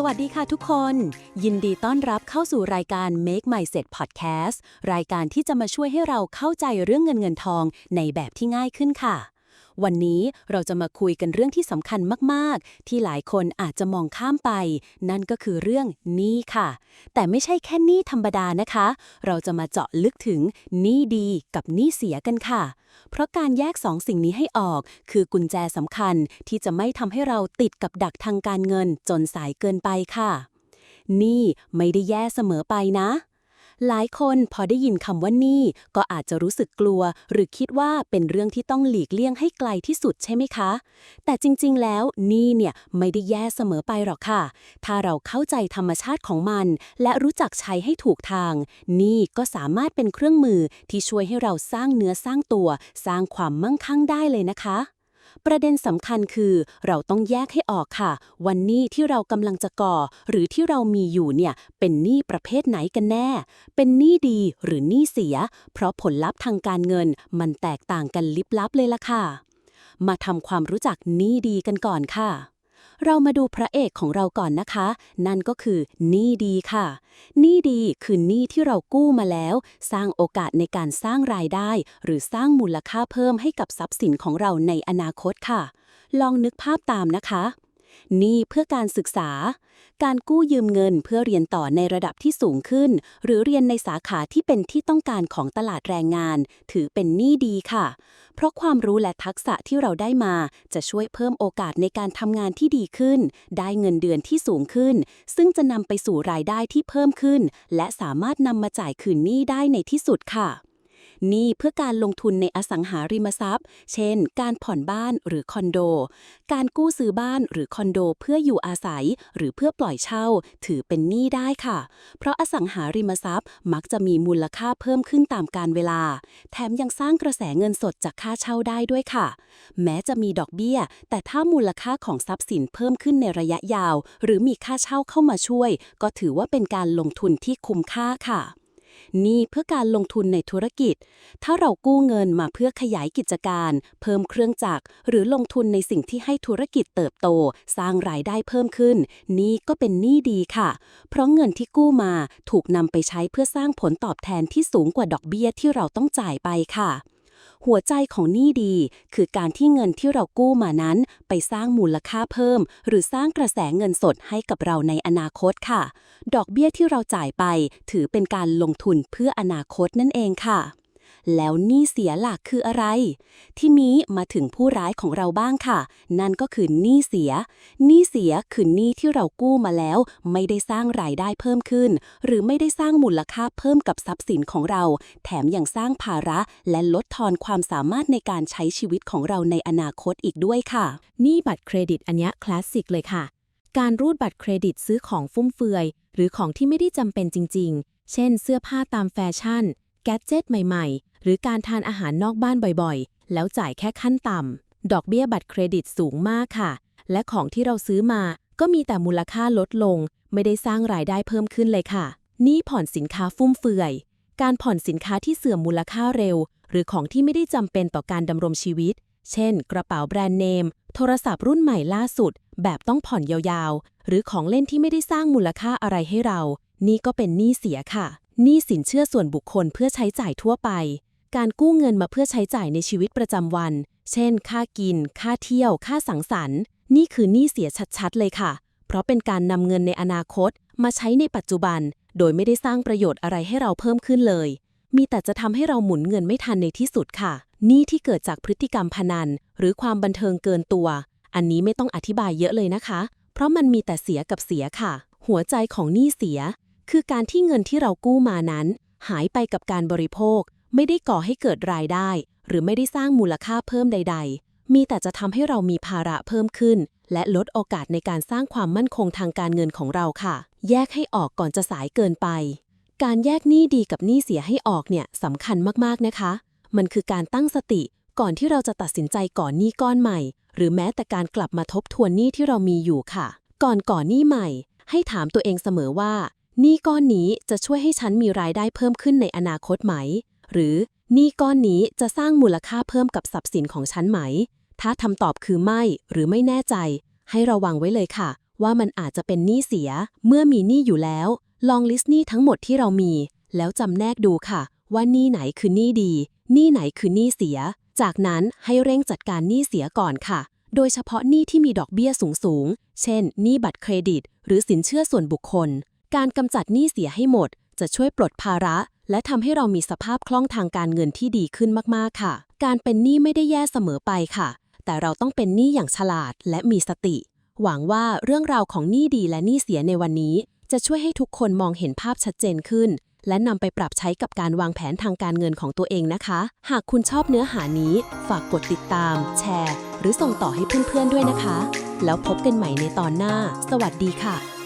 สวัสดีค่ะทุกคน ยินดีต้อนรับเข้าสู่รายการ Make My Set Podcast รายการที่จะมาช่วยให้เราเข้าใจเรื่องเงินเงินทองในแบบที่ง่ายขึ้นค่ะ วันนี้เราจะมาคุยกันเรื่องที่สำคัญมาก ๆ ที่หลายคนอาจจะมองข้ามไป นั่นก็คือเรื่องหนี้ค่ะ แต่ไม่ใช่แค่หนี้ธรรมดานะคะ เราจะมาเจาะลึกถึงหนี้ดีกับหนี้เสียกันค่ะ เพราะการแยกสองสิ่งนี้ให้ออก คือกุญแจสำคัญที่จะไม่ทำให้เราติดกับดักทางการเงินจนสายเกินไปค่ะหนี่ไม่ได้แย่เสมอไปนะ หลายคนพอได้ยินคำว่านี้ก็อาจจะรู้สึกกลัว หรือคิดว่าเป็นเรื่องที่ต้องหลีกเลี่ยงให้ไกลที่สุดใช่ไหมคะ แต่จริงๆ แล้วนี้เนี่ยไม่ได้แย่เสมอไปหรอกค่ะ ถ้าเราเข้าใจธรรมชาติของมัน และรู้จักใช้ให้ถูกทาง นี้ก็สามารถเป็นเครื่องมือที่ช่วยให้เราสร้างเนื้อสร้างตัว สร้างความมั่งคั่งได้เลยนะคะ ประเด็นสำคัญคือเราต้องแยกให้ออกค่ะ วันนี้ที่เรากำลังจะก่อ หรือที่เรามีอยู่เนี่ยเป็นหนี้ประเภทไหนกันแน่ เป็นหนี้ดีหรือหนี้เสีย เพราะผลลัพธ์ทางการเงินมันแตกต่างกันลิบลับเลยล่ะค่ะ มาทำความรู้จักหนี้ดีกันก่อนค่ะ เรามาดูพระเอกของเราก่อนนะคะ นั่นก็คือหนี้ดีค่ะหนี้ดีคือหนี้ที่เรากู้มาแล้ว สร้างโอกาสในการสร้างรายได้ หรือสร้างมูลค่าเพิ่มให้กับทรัพย์สินของเราในอนาคตค่ะ ลองนึกภาพตามนะคะ หนี้เพื่อการศึกษา การกู้ยืมเงินเพื่อเรียนต่อในระดับที่สูงขึ้น หรือเรียนในสาขาที่เป็นที่ต้องการของตลาดแรงงาน ถือเป็นหนี้ดีค่ะ เพราะความรู้และทักษะที่เราได้มา จะช่วยเพิ่มโอกาสในการทำงานที่ดีขึ้น ได้เงินเดือนที่สูงขึ้น ซึ่งจะนำไปสู่รายได้ที่เพิ่มขึ้น และสามารถนำมาจ่ายคืนหนี้ได้ในที่สุดค่ะ นี้เพื่อการลงทุนในอสังหาริมทรัพย์ เช่น การผ่อนบ้านหรือคอนโด การกู้ซื้อบ้านหรือคอนโดเพื่ออยู่อาศัย หรือเพื่อปล่อยเช่า ถือเป็นหนี้ได้ค่ะ เพราะอสังหาริมทรัพย์ มักจะมีมูลค่าเพิ่มขึ้นตามกาลเวลา แถมยังสร้างกระแสเงินสดจากค่าเช่าได้ด้วยค่ะ แม้จะมีดอกเบี้ย แต่ถ้ามูลค่าของทรัพย์สินเพิ่มขึ้นในระยะยาว หรือมีค่าเช่าเข้ามาช่วย ก็ถือว่าเป็นการลงทุนที่คุ้มค่าค่ะ นี่เพื่อการลงทุนในธุรกิจ ถ้าเรากู้เงินมาเพื่อขยายกิจการ เพิ่มเครื่องจักรหรือลงทุนในสิ่งที่ให้ธุรกิจเติบโต สร้างรายได้เพิ่มขึ้น นี่ก็เป็นหนี้ดีค่ะ เพราะเงินที่กู้มาถูกนำไปใช้เพื่อสร้างผลตอบแทนที่สูงกว่าดอกเบี้ยที่เราต้องจ่ายไปค่ะ หัวใจของหนี้ดี คือการที่เงินที่เรากู้มานั้น ไปสร้างมูลค่าเพิ่ม หรือสร้างกระแสเงินสดให้กับเราในอนาคตค่ะ ดอกเบี้ยที่เราจ่ายไป ถือเป็นการลงทุนเพื่ออนาคตนั่นเองค่ะ แล้วหนี้เสียหลักคืออะไร ที่นี้มาถึงผู้ร้ายของเราบ้างค่ะ นั่นก็คือหนี้เสีย หนี้เสียคือหนี้ที่เรากู้มาแล้ว ไม่ได้สร้างรายได้เพิ่มขึ้น หรือไม่ได้สร้างมูลค่าเพิ่มกับทรัพย์สินของเรา แถมยังสร้างภาระและลดทอนความสามารถในการใช้ชีวิตของเราในอนาคตอีกด้วยค่ะ หนี้บัตรเครดิตอันนี้คลาสสิกเลยค่ะ การรูดบัตรเครดิตซื้อของฟุ่มเฟือย หรือของที่ไม่ได้จำเป็นจริง ๆ เช่น เสื้อผ้าตามแฟชั่น แกดเจิตใหม่ๆ หรือการทานอาหารนอกบ้านบ่อยๆ แล้วจ่ายแค่ขั้นต่ำ ดอกเบี้ยบัตรเครดิตสูงมากค่ะ และของที่เราซื้อมาก็มีแต่มูลค่าลดลง ไม่ได้สร้างรายได้เพิ่มขึ้นเลยค่ะ นี่ผ่อนสินค้าฟุ่มเฟือย การผ่อนสินค้าที่เสื่อมมูลค่าเร็ว หรือของที่ไม่ได้จำเป็นต่อการดำรงชีวิต เช่น กระเป๋าแบรนด์เนม โทรศัพท์รุ่นใหม่ล่าสุด แบบต้องผ่อนยาวๆ หรือของเล่นที่ไม่ได้สร้างมูลค่าอะไรให้เรา นี่ก็เป็นหนี้เสียค่ะ หนี้สินเชื่อส่วนบุคคลเพื่อใช้จ่ายทั่วไป การกู้เงินมาเพื่อใช้จ่ายในชีวิตประจำวัน เช่น ค่ากิน ค่าเที่ยว ค่าสังสรรค์ นี่คือหนี้เสียชัดๆ เลยค่ะ เพราะเป็นการนำเงินในอนาคต มาใช้ในปัจจุบัน โดยไม่ได้สร้างประโยชน์อะไรให้เราเพิ่มขึ้นเลย มีแต่จะทำให้เราหมุนเงินไม่ทันในที่สุดค่ะหนี้ที่เกิดจากพฤติกรรมพนัน หรือความบันเทิงเกินตัว อันนี้ไม่ต้องอธิบายเยอะเลยนะคะ เพราะมันมีแต่เสียกับเสียค่ะ หัวใจของหนี้เสีย คือการที่เงินที่เรากู้มานั้น หายไปกับการบริโภค ไม่ได้ก่อให้เกิดรายได้ หรือไม่ได้สร้างมูลค่าเพิ่มใด ๆ มีแต่จะทำให้เรามีภาระเพิ่มขึ้น และลดโอกาสในการสร้างความมั่นคงทางการเงินของเราค่ะ แยกให้ออกก่อนจะสายเกินไป การแยกหนี้ดีกับหนี้เสียให้ออกเนี่ยสำคัญมากๆนะคะ มันคือการตั้งสติก่อนที่เราจะตัดสินใจก่อนหนี้ก้อนใหม่ หรือแม้แต่การกลับมาทบทวนหนี้ที่เรามีอยู่ค่ะ ก่อนก่อนหนี้ใหม่ ให้ถามตัวเองเสมอว่า นี้ก้อนนี้จะช่วยให้ฉันมีรายได้เพิ่มขึ้นในอนาคตไหม หรือหนี้ก้อนนี้จะสร้างมูลค่าเพิ่มกับทรัพย์สินของฉันไหม ถ้าทำตอบคือไม่หรือไม่แน่ใจ ให้ระวังไว้เลยค่ะ ว่ามันอาจจะเป็นหนี้เสีย เมื่อมีหนี้อยู่แล้ว ลองลิสต์หนี้ทั้งหมดที่เรามี แล้วจำแนกดูค่ะ ว่าหนี้ไหนคือหนี้ดีหนี้ไหนคือหนี้เสีย จากนั้นให้เร่งจัดการหนี้เสียก่อนค่ะ โดยเฉพาะหนี้ที่มีดอกเบี้ยสูงๆ เช่น หนี้บัตรเครดิต หรือสินเชื่อส่วนบุคคล การกำจัดหนี้เสียให้หมด จะช่วยปลดภาระ และทำให้เรามีสภาพคล่องทางการเงินที่ดีขึ้นมากๆค่ะ การเป็นหนี้ไม่ได้แย่เสมอไปค่ะ แต่เราต้องเป็นหนี้อย่างฉลาดและมีสติ หวังว่าเรื่องราวของหนี้ดีและหนี้เสียในวันนี้ จะช่วยให้ทุกคนมองเห็นภาพชัดเจนขึ้น และนำไปปรับใช้กับการวางแผนทางการเงินของตัวเองนะคะ หากคุณชอบเนื้อหานี้ ฝากกดติดตาม แชร์ หรือส่งต่อให้เพื่อนๆด้วยนะคะ แล้วพบกันใหม่ในตอนหน้า สวัสดีค่ะ